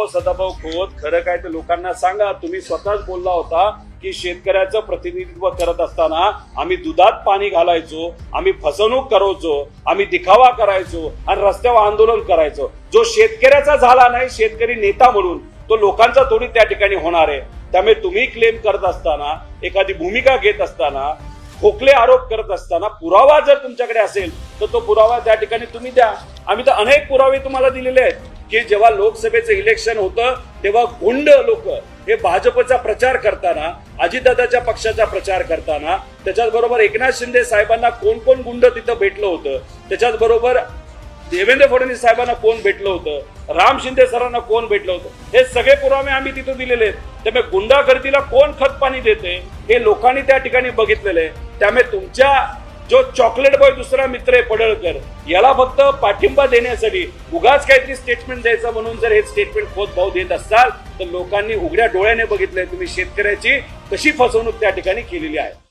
अहो सदाभाऊ खोत खरं काय तर लोकांना सांगा. तुम्ही स्वतःच बोलला होता की शेतकऱ्याचं प्रतिनिधित्व करत असताना आम्ही दुधात पाणी घालायचो आम्ही फसवणूक करायचो आम्ही दिखावा करायचो आणि रस्त्यावर आंदोलन करायचो. जो शेतकऱ्याचा झाला नाही शेतकरी नेता म्हणून तो लोकांचा थोडी त्या ठिकाणी होणार आहे. त्यामुळे तुम्ही क्लेम करत असताना एखादी भूमिका घेत असताना खोकले आरोप करत असताना पुरावा जर तुमच्याकडे असेल तर तो पुरावा त्या ठिकाणी तुम्ही द्या. आम्ही तर अनेक पुरावे तुम्हाला दिलेले आहेत. की जेव्हा लोकसभेचं इलेक्शन होतं तेव्हा गुंड लोक हे भाजपचा प्रचार करताना अजितदादाच्या पक्षाचा प्रचार करताना त्याच्याचबरोबर एकनाथ शिंदे साहेबांना कोण कोण गुंड तिथं भेटलं होतं त्याच्याचबरोबर देवेंद्र फडणवीस साहेबांना कोण भेटलं होतं राम शिंदे सरांना कोण भेटलं होतं हे सगळे पुरावे आम्ही तिथं दिलेले आहेत. त्यामुळे गुंडागर्दीला कोण खत पाणी देते हे लोकांनी त्या ठिकाणी बघितलेलं आहे. त्यामुळे तुमच्या जो चॉकलेट बॉय दुसरा मित्र आहे पडळकर याला फक्त पाठिंबा देण्यासाठी उगाच काहीतरी स्टेटमेंट द्यायचं म्हणून जर हे स्टेटमेंट खोत भाऊ देत असाल तर लोकांनी उघड्या डोळ्याने बघितलंय तुम्ही शेतकऱ्याची कशी फसवणूक त्या ठिकाणी केलेली आहे.